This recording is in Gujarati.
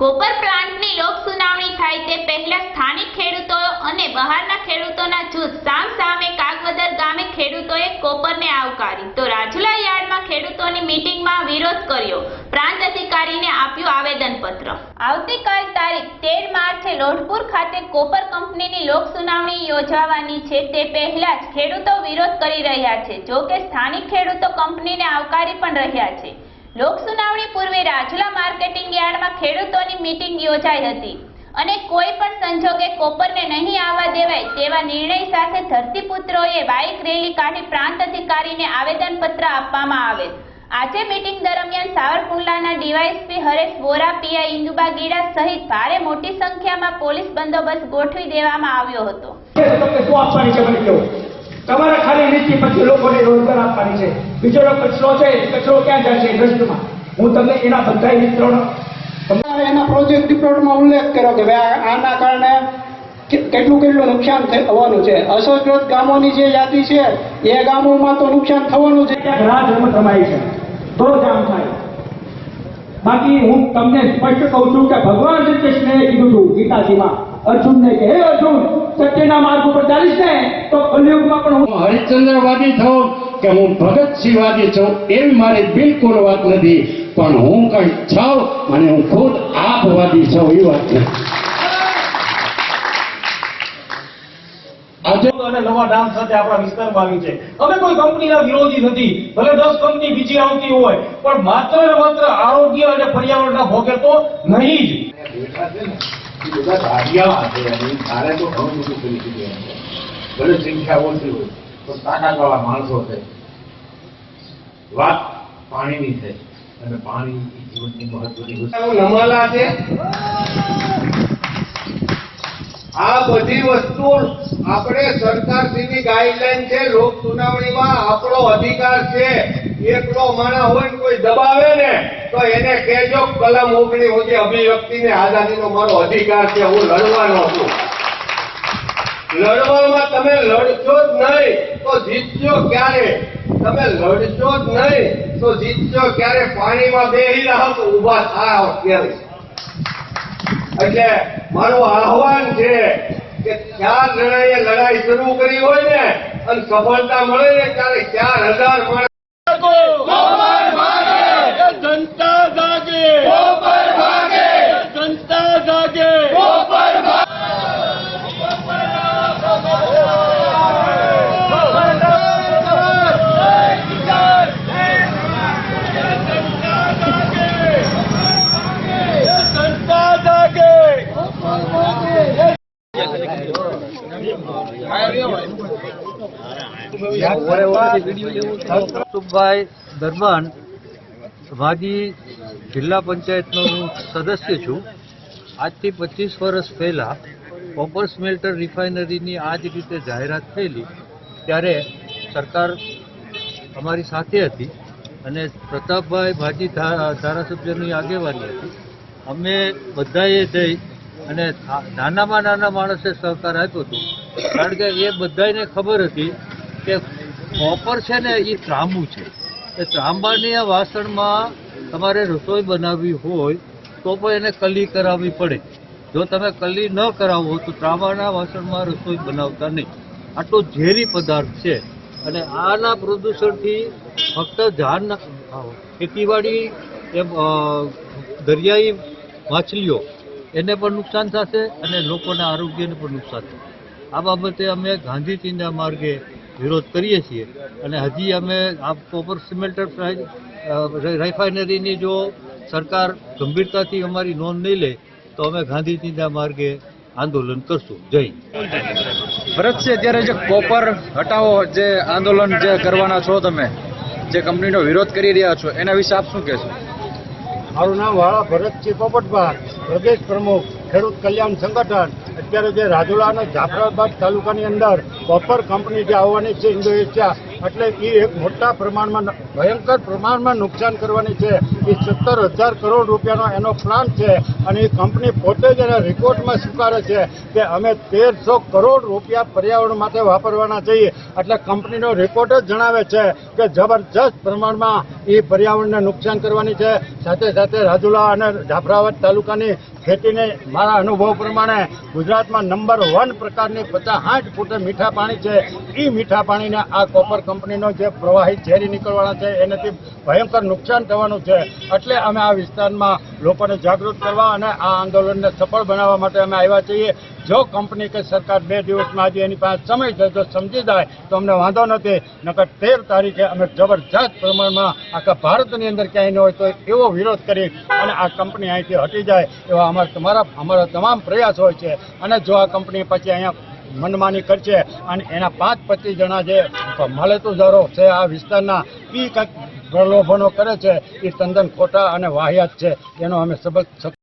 કોપર પ્લાન્ટની લોક સુનાવણી થાય તે પહેલા સ્થાનિક ખેડૂતો અને બહારના ખેડૂતોના જૂથ સામ સામે કાગવદર ગામે ખેડૂતોએ કોપરને આવકારી. તો રાજુલા યાર્ડમાં ખેડૂતોની મીટિંગમાં વિરોધ કર્યો. પ્રાંત અધિકારીને આપ્યું આવેદનપત્ર. આવતીકાલ તારીખ તેર માર્ચે લોઢપુર ખાતે કોપર કંપનીની લોક સુનાવણી યોજાવાની છે. તે પહેલા જ ખેડૂતો વિરોધ કરી રહ્યા છે. જો કે સ્થાનિક ખેડૂતો કંપનીને આવકારી પણ રહ્યા છે. લોક સુનાવણી પૂર્વે રાજુલા માર્કેટિંગ યાર્ડમાં ખેડૂતોની મીટિંગ યોજાઈ હતી અને કોઈ પણ સંજોગે કોપરને નહીં આવવા દેવાય તેવા નિર્ણય સાથે ધરતીપુત્રોએ બાઇક રેલી કાઢી પ્રાંત અધિકારીને આવેદનપત્ર આપવામાં આવેલ આજે મીટિંગ દરમિયાન સાવરકુંડલાના ડીવાયએસપી હરેશ વોરા, પીઆઈ ઇન્દુબા ગીડા સહિત ભારે મોટી સંખ્યામાં પોલીસ બંદોબસ્ત ગોઠવી દેવામાં આવ્યો હતો. તમારે ખાલી નીતિ પછી લોકોને રોજગાર આપવાની છે. બીજો કચરો છે કચરો ક્યાં જાય છે? ઇન્ડસ્ટ્રીમાં હું તમને એના બધા વિતરણ તમારે એના પ્રોજેક્ટ રિપોર્ટમાં ઉલ્લેખ કર્યો કે ભાઈ આના કારણે કેટલું કેટલું નુકસાન થવાનું છે. અસરગ્રસ્ત ગામોની જે યાદી છે એ ગામોમાં તો નુકસાન થવાનું છે. રાહ રમત રમાય છે તો જ આમ થાય. બાકી હું તમને સ્પષ્ટ કહું છું કે ભગવાન શ્રી કૃષ્ણએ કીધું હતું ગીતાજીમાં અર્જુનને કે હે અર્જુન સત્યના માર્ગ ઉપર ચાલીશ ને તો કલયુગમાં પણ હું હું હરિશ્ચંદ્રવાદી થઉં કે હું ભગતસિંહવાદી છું એવી મારી બિલકુલ વાત નથી. પણ હું કઈ છું અને હું ખુદ આપવાદી છું એ વાત નથી. આજે અને નવા નામ સાથે આપણા વિસ્તારમાં આવી છે. અમે કોઈ કંપનીના વિરોધી નથી. ભલે દસ કંપની બીજી આવતી હોય પણ માત્ર ને માત્ર આરોગ્ય અને પર્યાવરણના ભોગે તો નહીં જ. બધા ધાડિયા છે અને તારે તો ઘણું બધું કરી દીધું ભલે સંખ્યા ઓછી હોય. તો તાકાતવાળા માણસો છે. વાત પાણીની છે. અને પાણી જીવનની મહત્વની નમાલા છે? આ બધી વસ્તુ આપણે સરકારશ્રીની ગાઈડલાઈન છે, લોક સુનાવણીમાં આપણો અધિકાર છે. એકલો માણા હોય કોઈ દબાવે ને, તો એને કહેજો, કલમ ઓગણી હોજે અભિવ્યક્તિને આઝાદીનો મારો અધિકાર છે, હું લડવાનો છું. લડવામાં તમે લડશો જ નહીં, તો જીતશો ક્યારે? તમે લડશો જ નહીં, તો જીતશો ક્યારે? પાણીમાં બેહી રહો તો ઊભા થાય ક્યારે એટલે મારું આહવાન છે કે ચાર જણાએ લડાઈ શરૂ કરી હોય ને, અને સફળતા મળે ને ત્યારે ચાર હજાર કૌસ્તુભભાઈ દરમિયાન માજી જિલ્લા પંચાયતનો હું સદસ્ય છું. આજથી પચીસ વર્ષ પહેલાં કોપર સ્મેલ્ટર રિફાઇનરીની આ જ રીતે જાહેરાત થયેલી, ત્યારે સરકાર અમારી સાથે હતી અને પ્રતાપભાઈ ભાજી ધારાસભ્યની આગેવાની હતી. અમે બધાએ જઈ અને નાનામાં નાના માણસે સહકાર આપ્યો હતો કારણ કે એ બધાને ખબર હતી કે કોપર છે ને એ ત્રાંબુ છે. એ ત્રાંબાની વાસણમાં તમારે રસોઈ બનાવવી હોય તો પણ એને કલી કરાવવી પડે. જો તમે કલી ન કરાવો તો ત્રાંબાના વાસણમાં રસોઈ બનાવતા નહીં. આટલો ઝેરી પદાર્થ છે. અને આના પ્રદૂષણથી ફક્ત ઝાડ ખેતીવાડી એમ દરિયાઈ માછલીઓ એને પણ નુકસાન થશે અને લોકોના આરોગ્યને પણ નુકસાન થશે. આ બાબતે અમે ગાંધી ચિંતા માર્ગે વિરોધ કરીએ છીએ અને હજી અમે આ કોપર સિમેન્ટર રિફાઇનરીની જો સરકાર ગંભીરતાથી અમારી નોંધ નહીં લે, તો અમે ગાંધી ચિંતા માર્ગે આંદોલન કરશું. જય. ભરત છે, અત્યારે જે કોપર હટાવો જે આંદોલન જે કરવાના છો તમે, જે કંપનીનો વિરોધ કરી રહ્યા છો, એના વિશે આપ શું કહેશો? મારું નામ વાળા ભરતસિંહ પોપટભા પ્રદેશ પ્રમુખ, ખેડૂત કલ્યાણ સંગઠન. અત્યારે જે રાજુલા અને જાફરાબાદ તાલુકાની અંદર બફર કંપની જે આવવાની છે ઇન્ડો એશિયા એટલે એ એક મોટા પ્રમાણમાં ભયંકર પ્રમાણમાં નુકસાન કરવાની છે. એ સત્તર હજાર કરોડ રૂપિયાનો એનો પ્લાન છે અને એ કંપની પોતે જ એના રિપોર્ટમાં સ્વીકારે છે કે અમે તેરસો કરોડ રૂપિયા પર્યાવરણ માટે વાપરવાના છીએ. એટલે કંપનીનો રિપોર્ટ જ જણાવે છે કે જબરજસ્ત પ્રમાણમાં એ પર્યાવરણને નુકસાન કરવાની છે. સાથે સાથે રાજુલા અને જાફરાબાદ તાલુકાની ખેતીને મારા અનુભવ પ્રમાણે ગુજરાતમાં નંબર વન પ્રકારની પચાસ આઠ ફૂટે મીઠા પાણી છે. એ મીઠા પાણીને આ કોપર કંપનીનો જે પ્રવાહી ઝેરી નીકળવાના છે, એનાથી ભયંકર નુકસાન થવાનું છે. એટલે અમે આ વિસ્તારમાં લોકોને જાગૃત કરવા અને આ આંદોલનને સફળ બનાવવા માટે અમે આવ્યા છીએ. જો કંપની કે સરકાર બે દિવસમાં આજે એની પાસે સમય છે, જો સમજી જાય, તો અમને વાંધો નથી. નકર તેર તારીખે અમે જબરજસ્ત પ્રમાણમાં આખા ભારતની અંદર ક્યાંય ન હોય તો એવો વિરોધ કરી અને આ કંપની અહીંથી હટી જાય એવા અમારા તમારા, અમારા તમામ પ્રયાસ હોય છે. અને જો આ કંપની પછી અહીંયા મનમાની કરશે અને એના પાંચ પચીસ જણા જે માલેતુજારો છે આ વિસ્તારના એ કંઈક પ્રલોભનો કરે છે એ તદ્દન ખોટા અને વાહિયાત છે. એનો અમે સબક